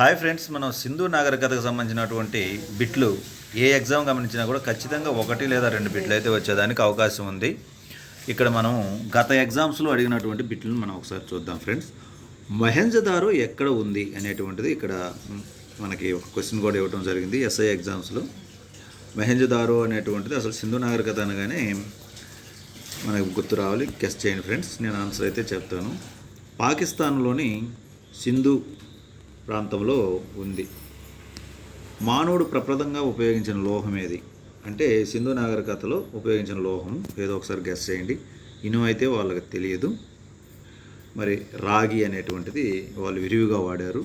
Hi friends మనం సింధు నాగరికతకు సంబంధించినటువంటి బిట్లు ఏ ఎగ్జామ్ గమనించినా కూడా ఖచ్చితంగా ఒకటి లేదా రెండు బిట్లు అయితే వచ్చేదానికి అవకాశం ఉంది. ఇక్కడ మనం గత ఎగ్జామ్స్లో అడిగినటువంటి బిట్లను మనం ఒకసారి చూద్దాం ఫ్రెండ్స్. మహెంజదారు ఎక్కడ ఉంది అనేటువంటిది ఇక్కడ మనకి ఒక క్వశ్చన్ కూడా ఇవ్వడం జరిగింది ఎస్ఐ ఎగ్జామ్స్లో. మహెంజదారు అనేటువంటిది అసలు సింధు నాగరికత అనగానే మనకు గుర్తు రావాలి. గెస్ట్ చేయండి ఫ్రెండ్స్ నేను ఆన్సర్ అయితే చెప్తాను. పాకిస్తాన్లోని సింధు ప్రాంతంలో ఉంది. మానవుడు ప్రప్రదంగా ఉపయోగించిన లోహం ఏది? అంటే సింధు నాగరికతలో ఉపయోగించిన లోహం. ఏదో ఒకసారి గెస్ చేయండి. ఇనుము అయితే వాళ్ళకి తెలియదు. మరి రాగి అనేటువంటిది వాళ్ళు విరివిగా వాడారు.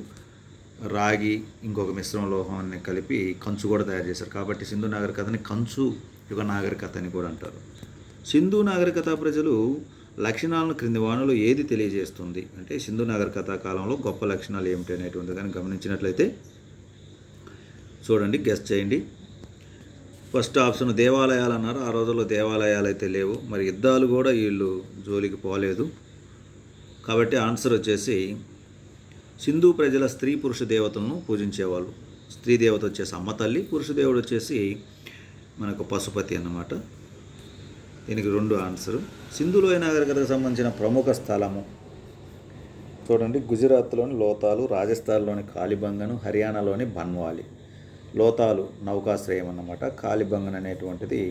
రాగి ఇంకొక మిశ్రమ లోహాన్ని కలిపి కంచు కూడా తయారు చేశారు. కాబట్టి సింధు నాగరికతని కంచు యుగ నాగరికత అని కూడా అంటారు. సింధు నాగరికత ప్రజలు లక్షణాలను క్రింది వాణులు ఏది తెలియజేస్తుంది? అంటే సింధు నాగరికత కాలంలో గొప్ప లక్షణాలు ఏమిటి అనేటువంటి కానీ గమనించినట్లయితే చూడండి గెస్ట్ చేయండి. ఫస్ట్ ఆప్షన్ దేవాలయాలు అన్నారు. ఆ రోజుల్లో దేవాలయాలు అయితే లేవు. మరి యుద్ధాలు కూడా వీళ్ళు జోలికి పోలేదు. కాబట్టి ఆన్సర్ వచ్చేసి సింధు ప్రజల స్త్రీ పురుష దేవతలను పూజించేవాళ్ళు. స్త్రీ దేవత వచ్చేసి అమ్మ తల్లి పురుష దేవుడు వచ్చేసి మనకు పశుపతి అన్నమాట. దీనికి రెండు ఆన్సరు. సింధులోయ నాగరికతకు సంబంధించిన ప్రముఖ స్థలము. చూడండి గుజరాత్లోని లోతాలు రాజస్థాన్లోని కాలిబంగను హర్యానాలోని బన్వాలి. లోతాలు నౌకాశ్రయం అన్నమాట. కాలిబంగన్ అనేటువంటిది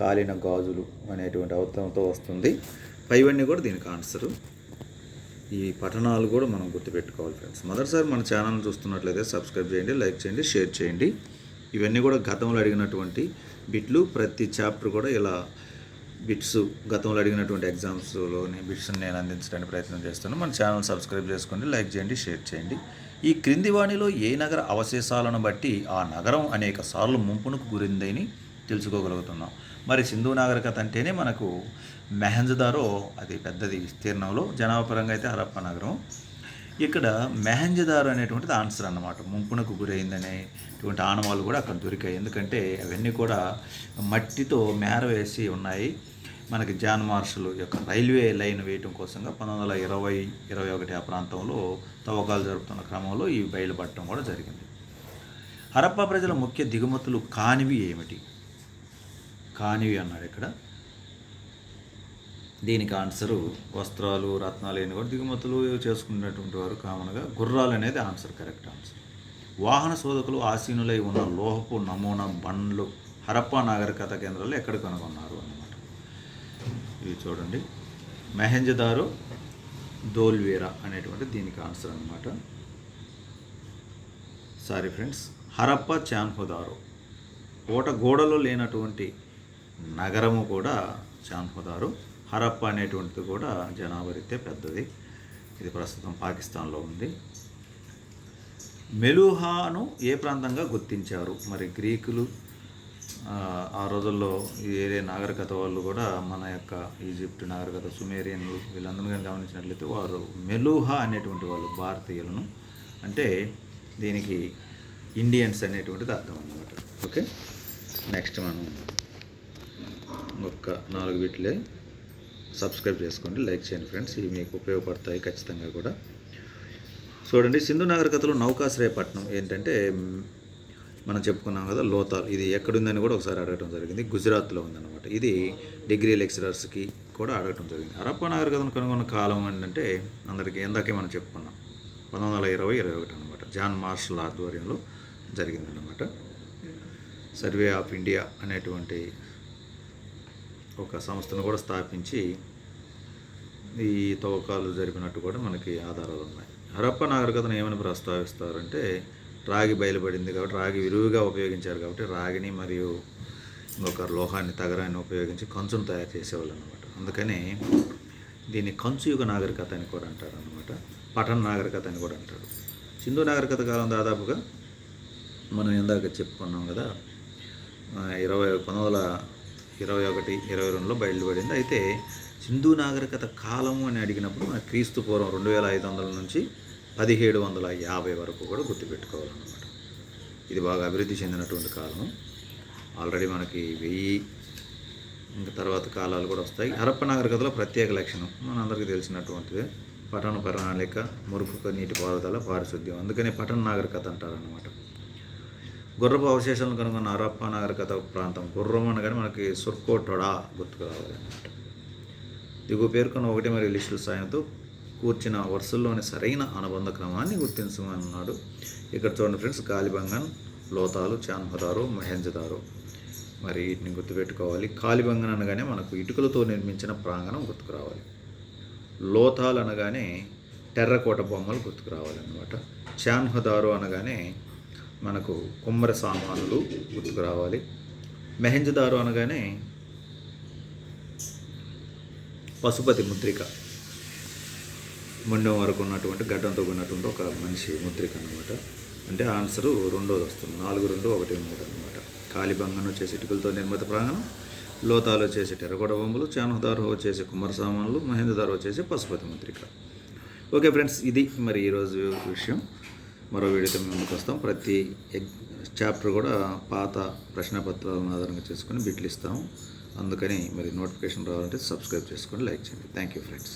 కాలిన గాజులు అనేటువంటి అవతంతో వస్తుంది. పైవన్నీ కూడా దీనికి ఆన్సరు. ఈ పఠనాలు కూడా మనం గుర్తుపెట్టుకోవాలి ఫ్రెండ్స్. మొదటిసారి మన ఛానల్ చూస్తున్నట్లయితే సబ్స్క్రైబ్ చేయండి లైక్ చేయండి షేర్ చేయండి. ఇవన్నీ కూడా గతంలో అడిగినటువంటి బిట్లు ప్రతి చాప్టర్ కూడా ఇలా బిట్స్ గతంలో అడిగినటువంటి ఎగ్జామ్స్లోని బిట్స్ని నేను అందించడానికి ప్రయత్నం చేస్తాను. మన ఛానల్ సబ్స్క్రైబ్ చేసుకోండి లైక్ చేయండి షేర్ చేయండి. ఈ క్రింది వాణిలో ఏ నగర అవశేషాలను బట్టి ఆ నగరం అనేక సార్లు ముంపునకు గురిందని తెలుసుకోగలుగుతున్నాం. మరి సింధు నాగరికత అంటేనే మనకు మెహంజదారో అది పెద్దది విస్తీర్ణంలో జనాభా పరంగా అయితే హరప్ప నగరం. ఇక్కడ మెహంజదారు అనేటువంటిది ఆన్సర్ అన్నమాట. ముంపునకు గురైందనేటువంటి ఆనవాళ్ళు కూడా అక్కడ దొరికాయి. ఎందుకంటే అవన్నీ కూడా మట్టితో మేర వేసి ఉన్నాయి. మనకి జాన్ మార్షల్ యొక్క రైల్వే లైన్ వేయటం కోసంగా పంతొమ్మిది వందల ఇరవై ఇరవై ఒకటి ఆ ప్రాంతంలో తవ్వకాలు జరుపుతున్న క్రమంలో ఇవి బయలుపడటం కూడా జరిగింది. హరప్పా ప్రజల ముఖ్య దిగుమతులు కానివి ఏమిటి? కానివి అన్నాడు ఇక్కడ. దీనికి ఆన్సరు వస్త్రాలు రత్నాలు అయిన కూడా దిగుమతులు చేసుకునేటువంటి వారు కామన్గా గుర్రాలు అనేది ఆన్సర్ కరెక్ట్ ఆన్సర్. వాహన శోధకులు ఆసీనులై ఉన్న లోహపు నమూనా బండ్లు హరప్పా నాగరికత కేంద్రాలు ఎక్కడ కనుగొన్నారు అన్నమాట. ఇవి చూడండి. మెహంజదారు దోల్వీరా అనేటువంటి దీనికి ఆన్సర్ అనమాట సారీ ఫ్రెండ్స్ హరప్ప చాన్హుదారు ఓట గోడలో లేనటువంటి నగరము కూడా చాన్హుదారు హరప్ప అనేటువంటిది కూడా జనాభా రీత్యా పెద్దది. ఇది ప్రస్తుతం పాకిస్తాన్లో ఉంది. మెలుహాను ఏ ప్రాంతంగా గుర్తించారు? మరి గ్రీకులు ఆ, రోజుల్లో ఈ నాగరికత వాళ్ళు కూడా మన యొక్క ఈజిప్ట్ నాగరికత సుమేరియన్లు వీళ్ళందరూ కానీ గమనించినట్లయితే వారు మెలుహా అనేటువంటి వాళ్ళు భారతీయులను. అంటే దీనికి ఇండియన్స్ అనేటువంటిది అర్థం అన్నమాట. ఓకే? నెక్స్ట్ మనం ఒక్క నాలుగు వీటిలే. సబ్స్క్రైబ్ చేసుకోండి లైక్ చేయండి ఫ్రెండ్స్. ఇవి మీకు ఉపయోగపడతాయి ఖచ్చితంగా కూడా. చూడండి సింధు నాగరికతలో నౌకాశ్రయపట్నం ఏంటంటే మనం చెప్పుకున్నాం కదా లోతాల్. ఇది ఎక్కడుందని కూడా ఒకసారి అడగటం జరిగింది. గుజరాత్లో ఉందన్నమాట. ఇది డిగ్రీ లెక్చరర్స్కి కూడా అడగటం జరిగింది. హరప్ప నాగరికతను కనుగొన్న కాలం ఏంటంటే అందరికీ ఇందాకే మనం చెప్పుకున్నాం. పంతొమ్మిది వందల ఇరవై ఇరవై ఒకటి అనమాట జాన్ మార్షల్ ఆధ్వర్యంలో జరిగిందన్నమాట. సర్వే ఆఫ్ ఇండియా అనేటువంటి ఒక సంస్థను కూడా స్థాపించి ఈ తవ్వకాలు జరిపినట్టు కూడా మనకి ఆధారాలు ఉన్నాయి. హరప్ప నాగరికతను ఏమని ప్రస్తావిస్తారంటే రాగి బయలుపడింది కాబట్టి రాగి విరివిగా ఉపయోగించారు కాబట్టి రాగిని మరియు ఇంకొక లోహాన్ని తగరాన్ని ఉపయోగించి కంచును తయారు చేసేవాళ్ళు అనమాట అందుకని దీన్ని కంచుయుగ నాగరికత అని కూడా అంటారు అనమాట పఠన నాగరికత అని కూడా అంటారు. సింధు నాగరికత కాలం దాదాపుగా మనం ఇందాక చెప్పుకున్నాం కదా ఇరవై పంతొమ్మిది వందల ఇరవై ఒకటి ఇరవై రెండులో బయలుపడింది అయితే సింధు నాగరికత కాలము అని అడిగినప్పుడు మన క్రీస్తు పూర్వం రెండు వేల ఐదు వందల నుంచి పదిహేడు వందల యాభై వరకు కూడా గుర్తుపెట్టుకోవాలన్నమాట. ఇది బాగా అభివృద్ధి చెందినటువంటి కాలం ఆల్రెడీ మనకి వెయ్యి ఇంకా తర్వాత కాలాలు కూడా వస్తాయి. హరప్ప నాగరికతలో ప్రత్యేక లక్షణం. మనందరికీ తెలిసినటువంటిదే. పట్టణ ప్రణాళిక మురుకు నీటిపారుదల పారిశుద్ధ్యం. అందుకనే పట్టణ నాగరికత అంటారనమాట గుర్రపు అవశేషాలను కనుగొన్న హరప్ప నాగరికత ప్రాంతం గుర్రం అనగానే మనకి సుర్కోటొడా గుర్తుకు రావాలన్నమాట. దిగు దిగువ పేర్కొన్న ఒకటి మరియు లిస్టుల సాయంతో కూర్చిన వరుసల్లోని సరైన అనుబంధ క్రమాన్ని గుర్తించమన్నాడు. ఇక్కడ చూడండి ఫ్రెండ్స్ కాలిబంగన్ లోతాలు చాన్హదారు మహేంజదారు. మరి వీటిని గుర్తుపెట్టుకోవాలి. కాలిబంగన్ అనగానే మనకు ఇటుకలతో నిర్మించిన ప్రాంగణం గుర్తుకు రావాలి. లోతాలు అనగానే టెర్రకోట బొమ్మలు గుర్తుకు రావాలన్నమాట. చాన్హదారు అనగానే మనకు కుమ్మర సామానులు గుర్తుకు రావాలి. మెహంజదారు అనగానే పశుపతి ముద్రిక. మొండెం వరకు ఉన్నటువంటి గడ్డంతో ఉన్నటువంటి ఒక మనిషి ముద్రిక అనమాట అంటే ఆన్సరు రెండోది వస్తుంది. నాలుగు రెండు ఒకటి మూడు అనమాట కాలిబంగన్ వచ్చేసి ఇటుకలతో నిర్మిత ప్రాంగణం లోతాలు వచ్చేసి టెరగొడ బొమ్మలు చానహదారు వచ్చేసి కుమ్మర సామాన్లు మహేంద్రదారు వచ్చేసి పశుపతి ముద్రిక. ఓకే ఫ్రెండ్స్ ఇది మరి ఈరోజు విషయం. మరో వీడియోతో మేము ముందుకు వస్తాం. ప్రతి ఎగ్ చాప్టర్ కూడా పాత ప్రశ్నపత్రాలను ఆధారంగా చేసుకొని బిట్లు ఇస్తాము. అందుకని మరి నోటిఫికేషన్ రావాలంటే సబ్స్క్రైబ్ చేసుకొని లైక్ చేయండి. Thank you friends.